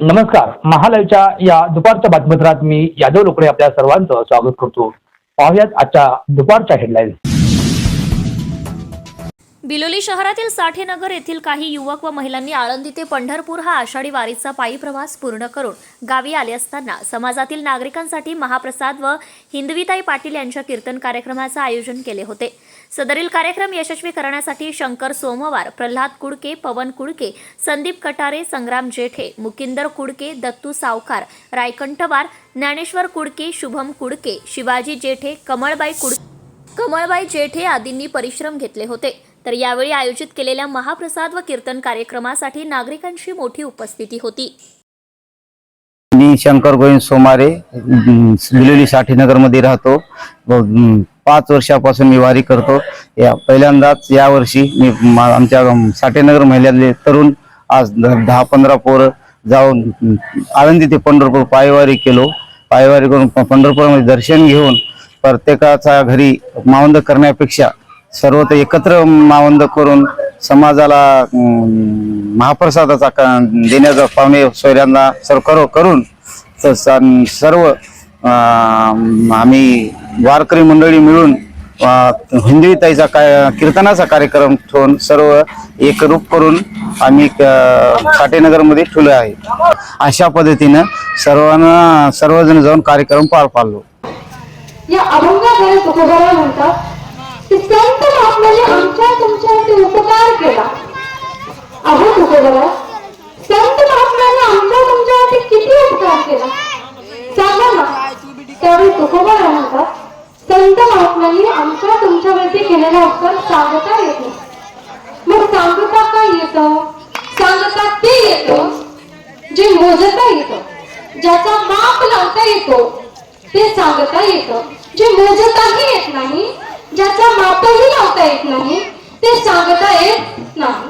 नमस्कार. महालयच्या या दुपारच्या बातमीपत्रात मी यादव लोकडे आपल्या सर्वांचं स्वागत करतो. पाहुयात आजच्या दुपारच्या हेडलाईन बिलोली शहरातील साठेनगर येथील काही युवक व महिलांनी आळंदी ते पंढरपूर हा आषाढी वारीचा पायी प्रवास पूर्ण करून गावी आले असताना समाजातील नागरिकांसाठी महाप्रसाद व हिंदवीताई पाटील यांच्या कीर्तन कार्यक्रमाचं आयोजन केले होते. सदरील कार्यक्रम यशस्वी करण्यासाठी शंकर सोमवार प्रल्हाद कुडके पवन कुडके संदीप कटारे संग्राम जेठे मुकिंदर कुडके दत्तू सावकार रायकंठवार ज्ञानेश्वर कुडके शुभम कुडके शिवाजी जेठे कमळबाई कुड कमळबाई जेठे आदींनी परिश्रम घेतले होते. तर यावेळी आयोजित केलेल्या महाप्रसाद व कीर्तन कार्यक्रमासाठी नागरिकांची मोठी उपस्थिती होती. मी शंकर गोविंद सोमारे अं, बिलोली साठीनगरमध्ये राहतो. पाच वर्षापासून मी वारी करतो. या पहिल्यांदाच यावर्षी मी मा- आमच्या साठेनगर महिन्यातले तरुण आज दहा पंधरा पोरं जाऊन आनंदी ते पंढरपूर पायवारी केलो. पायवारी करून पंढरपूरमध्ये दर्शन घेऊन प्रत्येकाचा घरी मावंद करण्यापेक्षा सर्व एकत्र मावंद करून समाजाला महाप्रसादाचा देण्याचा पाहुणे सोयऱ्यांना सर्व करो करून स- स- सर्व आम्ही वारकरी मंडळी मिळून हिंदवीताईचा काय कीर्तनाचा कार्यक्रम ठेवून सर्व एकरूप करून आम्ही काटेनगरमध्ये साठेनगरमध्ये ठेवले आहे. अशा पद्धतीनं सर्वांना सर्वजण जाऊन कार्यक्रम पार पाडलो. अभंगाद्वारे म्हणतात की संत महात्म्याने आमच्या तुमच्यावरती उपकार केला. अहो तुकोबारा संत महात्म्याने आमच्या तुमच्यावरती किती उपकार केला? सांगा ना. त्यावेळी तुकोबारा म्हणतात संत महात्म्यांनी आमच्या तुमच्यावरती केलेला उपकार सांगता येत नाही. मग सांगता काय येतं? सांगता ते येतं जे मोजता येतं. ज्याचा माप लावता येतो ते सांगता येतं. जे मोजताही येत मातही ज्याचा मापही लावता येत नाही ते सांगता येत नाही.